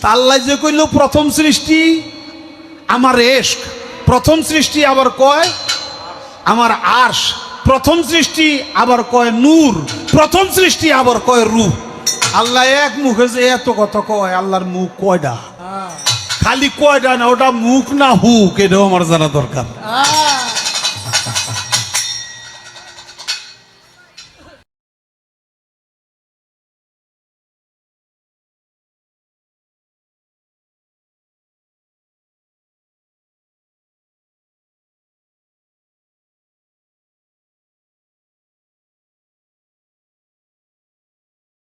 তা আল্লাহ যে কইল প্রথম সৃষ্টি আমার এশক প্রথম সৃষ্টি আবার কয় আমার আশ প্রথম সৃষ্টি আবার কয় নূর প্রথম সৃষ্টি আবার কয় রূপ। আল্লাহ এক মুখে যে এত কথা কয় আল্লাহর মুখ কয়টা খালি কয়টা না ওটা মুখ না হুক এটাও আমার জানা দরকার। আহ,